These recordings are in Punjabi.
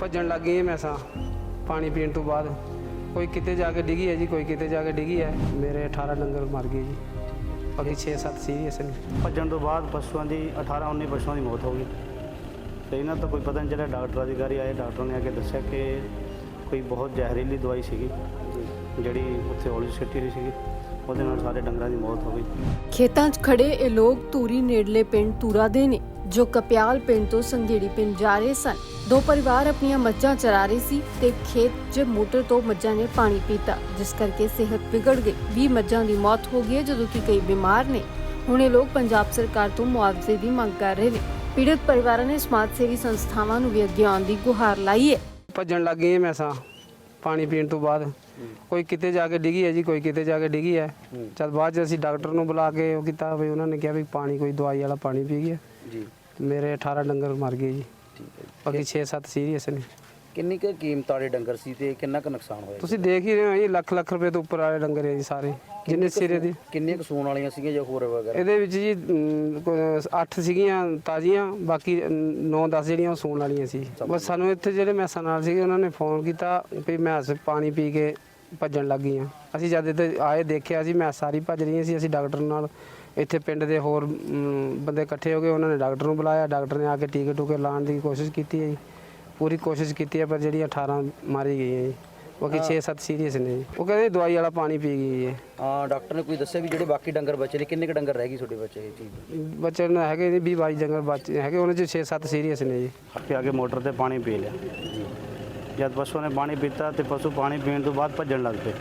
ਭੱਜਣ ਲੱਗ ਗਈਆਂ ਮੈਸਾਂ ਪਾਣੀ ਪੀਣ ਤੋਂ ਬਾਅਦ। ਕੋਈ ਕਿਤੇ ਜਾ ਕੇ ਡਿੱਗੀ ਹੈ ਜੀ ਕੋਈ ਕਿਤੇ ਜਾ ਕੇ ਡਿੱਗੀ ਹੈ ਮੇਰੇ 18 ਡੰਗਰ ਮਰ ਗਏ ਜੀ। ਬਾਕੀ 6-7 ਸੀਰੀਅਸ ਨੇ ਭੱਜਣ ਤੋਂ ਬਾਅਦ ਪਸ਼ੂਆਂ ਦੀ 18 19 ਪਸ਼ੂਆਂ ਦੀ ਮੌਤ ਹੋ ਗਈ। ਤੇ ਇਹਨਾਂ ਤੋਂ ਕੋਈ ਪਤਾ ਨਹੀਂ ਚੱਲਿਆ ਡਾਕਟਰ ਅਧਿਕਾਰੀ ਆਏ ਡਾਕਟਰ ਨੇ ਆ ਕੇ ਦੱਸਿਆ ਕਿ ਕੋਈ ਬਹੁਤ ਜ਼ਹਿਰੀਲੀ ਦਵਾਈ ਸੀਗੀ ਜਿਹੜੀ ਉੱਥੇ ਹੌਲੀ ਸਿੱਟੀ ਹੋਈ ਸੀਗੀ। ਉਹਦੇ ਨਾਲ ਸਾਰੇ ਡੰਗਰਾਂ ਦੀ ਮੌਤ ਹੋ ਗਈ। ਖੇਤਾਂ 'ਚ ਖੜੇ ਇਹ ਲੋਕ ਧੂਰੀ ਨੇੜਲੇ ਪਿੰਡ ਧੂਰਾ ਦੇ ਨੇ। ਜੋ ਕਪਿਆਲ ਪਿੰਡ ਤੋਂ ਸੰਘੇੜੀ ਪਿੰਡ ਜਾ ਰਹੇ ਸਨ। ਦੋ ਪਰਿਵਾਰ ਆਪਣੀਆਂ ਮੱਝਾਂ ਚਰਾ ਰਹੇ ਸੀ ਤੇ ਖੇਤ 'ਚ ਮੋਟਰ ਤੋਂ ਮੱਝਾਂ ਨੇ ਪਾਣੀ ਪੀਤਾ ਜਿਸ ਕਰਕੇ ਸਿਹਤ ਵਿਗੜ ਗਈ। 20 ਮੱਝਾਂ ਦੀ ਮੌਤ ਹੋ ਗਈ ਹੈ ਜਦੋਂ ਕਿ ਕਈ ਬਿਮਾਰ ਨੇ। ਹੁਣ ਇਹ ਲੋਕ ਪੰਜਾਬ ਸਰਕਾਰ ਤੋਂ ਮੁਆਵਜ਼ੇ ਦੀ ਮੰਗ ਕਰ ਰਹੇ ਨੇ। ਪੀੜਤ ਪਰਿਵਾਰਾਂ ਨੇ ਸਮਾਜ ਸੇਵੀ ਸੰਸਥਾਵਾਂ ਨੂੰ ਵੀ ਅੱਗੇ ਆਉਣ ਦੀ ਗੁਹਾਰ ਲਾਈ ਹੈ। ਭੱਜਣ ਲੱਗ ਗਈਆਂ ਮੈਸਾਂ ਪਾਣੀ ਪੀਣ ਤੋਂ ਬਾਅਦ। ਕੋਈ ਕਿਤੇ ਜਾ ਕੇ ਡਿੱਗੀ ਹੈ ਜੀ ਕੋਈ ਕਿਤੇ ਜਾ ਕੇ ਡਿੱਗੀ ਹੈ। ਜਦ ਬਾਅਦ ਚ ਅਸੀਂ ਡਾਕਟਰ ਨੂੰ ਬੁਲਾ ਕੇ ਉਹ ਕੀਤਾ ਵੀ ਉਹਨਾਂ ਨੇ ਕਿਹਾ ਵੀ ਪਾਣੀ ਕੋਈ ਦਵਾਈ ਵਾਲਾ ਪਾਣੀ ਪੀ ਗਿਆ। ਜੀ। ਮੇਰੇ 18 ਡੰਗਰ ਮਰ ਗਏ ਜੀ। ਠੀਕ ਹੈ ਜੀ। ਬਾਕੀ 6-7 ਸੀਰੀਅਸ ਨੇ। ਕਿੰਨੀ ਕੁ ਕੀਮਤ ਵਾਲੇ ਡੰਗਰ ਸੀ ਤੇ ਕਿੰਨਾ ਕੁ ਨੁਕਸਾਨ ਹੋਇਆ ਤੁਸੀਂ ਦੇਖ ਹੀ ਰਹੇ ਹੋ ਜੀ ਲੱਖ ਲੱਖ ਰੁਪਏ ਤੋਂ ਉੱਪਰ ਵਾਲੇ ਡੰਗਰ ਹੈ ਜੀ ਸਾਰੇ। ਜਿੰਨੇ ਸਿਰੇ ਦੀ। ਕਿੰਨੀਆਂ ਕੁ ਸੂਣ ਵਾਲੀਆਂ ਸੀਗੀਆਂ ਜਾਂ ਹੋਰ ਵਗੈਰਾ? ਇਹਦੇ ਵਿੱਚ ਜੀ 8 ਸੀਗੀਆਂ ਤਾਜ਼ੀਆਂ ਬਾਕੀ 9-10 ਜਿਹੜੀਆਂ ਉਹ ਸੂਣ ਵਾਲੀਆਂ ਸੀ। ਬਸ ਸਾਨੂੰ ਇੱਥੇ ਜਿਹੜੇ ਮੈਸਾਂ ਨਾਲ ਸੀਗੇ ਉਹਨਾਂ ਨੇ ਫੋਨ ਕੀਤਾ ਵੀ ਮੈਸ ਪਾਣੀ ਪੀ ਕੇ ਭੱਜਣ ਲੱਗ ਗਈਆਂ। ਅਸੀਂ ਜਦ ਇੱਥੇ ਆਏ ਦੇਖਿਆ ਸੀ ਮੈਸ ਸਾਰੀ ਭੱਜ ਰਹੀਆਂ ਸੀ ਅਸੀਂ ਡਾਕਟਰ ਨਾਲ ਇੱਥੇ ਪਿੰਡ ਦੇ ਹੋਰ ਅਮ, ਬੰਦੇ ਇਕੱਠੇ ਹੋ ਗਏ ਉਹਨਾਂ ਨੇ ਡਾਕਟਰ ਨੂੰ ਬੁਲਾਇਆ ਡਾਕਟਰ ਨੇ ਆ ਕੇ ਟੀਕੇ ਟੂਕੇ ਲਾਉਣ ਦੀ ਕੋਸ਼ਿਸ਼ ਕੀਤੀ ਹੈ ਜੀ। ਪੂਰੀ ਕੋਸ਼ਿਸ਼ ਕੀਤੀ ਹੈ ਪਰ ਜਿਹੜੀ 18 ਮਾਰੀ ਗਈ ਹੈ ਜੀ। ਬਾਕੀ 6-7 ਸੀਰੀਅਸ ਨੇ ਜੀ। ਉਹ ਕਹਿੰਦੇ ਦਵਾਈ ਵਾਲਾ ਪਾਣੀ ਪੀ ਗਈ ਹੈ। ਹਾਂ ਡਾਕਟਰ ਨੇ ਕੋਈ ਦੱਸਿਆ ਵੀ ਜਿਹੜੇ ਬਾਕੀ ਡੰਗਰ ਬਚੇ ਨੇ ਕਿੰਨੇ ਕੁ ਡੰਗਰ ਰਹਿ ਗਏ ਤੁਹਾਡੇ ਬੱਚੇ ਇਹ ਚੀਜ਼ ਬੱਚੇ ਨੂੰ ਹੈਗੇ ਜੀ 20 22 ਜੰਗਲ ਬੱਚੇ ਹੈਗੇ ਉਹਨਾਂ ਚ 6-7 ਸੀਰੀਅਸ ਨੇ ਜੀ। ਅੱਗੇ ਆ ਕੇ ਮੋਟਰ ਤੇ ਪਾਣੀ ਪੀ ਲਿਆ। ਜਦ ਪਸ਼ੂ ਨੇ ਪਾਣੀ ਪੀਤਾ ਤੇ ਪਸ਼ੂ ਪਾਣੀ ਪੀਣ ਤੋਂ ਬਾਅਦ ਭੱਜਣ ਲੱਗ ਪਏ।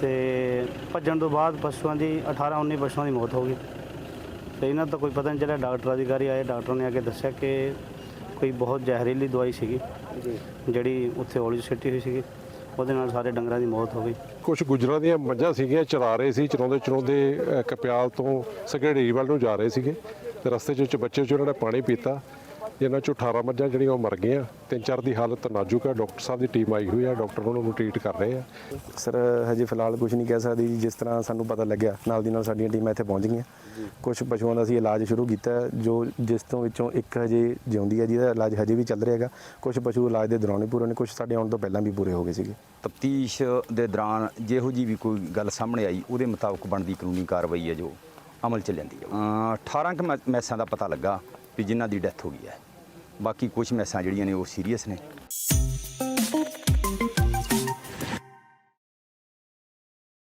ਤੇ ਭੱਜਣ ਤੋਂ ਬਾਅਦ ਪਸ਼ੂਆਂ ਦੀ 18 19 ਪਸ਼ੂਆਂ ਦੀ ਮੌਤ ਹੋ ਗਈ। ਤੇ ਇਹਨਾਂ ਤੋਂ ਕੋਈ ਪਤਾ ਨਹੀਂ ਚੱਲਿਆ ਡਾਕਟਰ ਅਧਿਕਾਰੀ ਆਏ ਡਾਕਟਰ ਨੇ ਆ ਕੇ ਦੱਸਿਆ ਕਿ ਕੋਈ ਬਹੁਤ ਜ਼ਹਿਰੀਲੀ ਦਵਾਈ ਸੀਗੀ ਜਿਹੜੀ ਉੱਥੇ ਹੌਲੀ ਸਿੱਟੀ ਹੋਈ ਸੀਗੀ। ਉਹਦੇ ਨਾਲ ਸਾਰੇ ਡੰਗਰਾਂ ਦੀ ਮੌਤ ਹੋ ਗਈ। ਕੁਝ ਗੁਜਰਾਂ ਦੀਆਂ ਮੱਝਾਂ ਸੀਗੀਆਂ ਚਰਾ ਰਹੇ ਸੀ ਚਰਾਉਂਦੇ ਚਰਾਉਂਦੇ ਕਪਿਆਲ ਤੋਂ ਸਗੜੇੜੀ ਵੱਲ ਨੂੰ ਜਾ ਰਹੇ ਸੀਗੇ। ਤੇ ਰਸਤੇ 'ਚ ਵਿੱਚ ਬੱਚੇ 'ਚ ਉਹਨਾਂ ਨੇ ਪਾਣੀ ਪੀਤਾ। ਜਿਨ੍ਹਾਂ 'ਚੋਂ 18 ਮੱਝਾਂ ਜਿਹੜੀਆਂ ਉਹ ਮਰ ਗਈਆਂ। ਤਿੰਨ ਚਾਰ ਦੀ ਹਾਲਤ ਨਾਜ਼ੁਕ ਹੈ ਡਾਕਟਰ ਸਾਹਿਬ ਦੀ ਟੀਮ ਆਈ ਹੋਈ ਹੈ ਡਾਕਟਰ ਉਹਨਾਂ ਨੂੰ ਟ੍ਰੀਟ ਕਰ ਰਹੇ ਆ। ਸਰ ਹਜੇ ਫਿਲਹਾਲ ਕੁਝ ਨਹੀਂ ਕਹਿ ਸਕਦੀ ਜੀ, ਜਿਸ ਤਰ੍ਹਾਂ ਸਾਨੂੰ ਪਤਾ ਲੱਗਿਆ ਨਾਲ ਦੀ ਨਾਲ ਸਾਡੀਆਂ ਟੀਮਾਂ ਇੱਥੇ ਪਹੁੰਚ ਗਈਆਂ। ਕੁਝ ਪਸ਼ੂਆਂ ਦਾ ਅਸੀਂ ਇਲਾਜ ਸ਼ੁਰੂ ਕੀਤਾ ਜੋ ਜਿਸ ਤੋਂ ਵਿੱਚੋਂ ਇੱਕ ਹਜੇ ਜਿਉਂਦੀ ਹੈ ਜਿਹਦਾ ਇਲਾਜ ਹਜੇ ਵੀ ਚੱਲ ਰਿਹਾ ਹੈਗਾ। ਕੁਝ ਪਸ਼ੂ ਇਲਾਜ ਦੇ ਦੌਰਾਨ ਹੀ ਪੂਰੇ ਨੇ ਕੁਝ ਸਾਡੇ ਆਉਣ ਤੋਂ ਪਹਿਲਾਂ ਵੀ ਪੂਰੇ ਹੋ ਗਏ ਸੀਗੇ। ਤਫਤੀਸ਼ ਦੇ ਦੌਰਾਨ ਜਿਹੋ ਜੀ ਵੀ ਕੋਈ ਗੱਲ ਸਾਹਮਣੇ ਆਈ ਉਹਦੇ ਮੁਤਾਬਕ ਬਣਦੀ ਕਾਨੂੰਨੀ ਕਾਰਵਾਈ ਹੈ ਜੋ। ਅਮਲ ਚ ਲੈਂਦੀ ਹੈ ਅਮ 18 ਕੁ ਮੈ- ਮੈਸਾਂ ਦਾ ਪਤਾ ਲੱਗਾ ਵੀ ਜਿਨ੍ਹਾਂ ਦੀ ਡੈਥ ਹੋ ਗਈ ਹੈ। ਬਾਕੀ ਕੁਝ ਮੈਸਾਂ ਜਿਹੜੀਆਂ ਨੇ ਉਹ ਸੀਰੀਅਸ ਨੇ।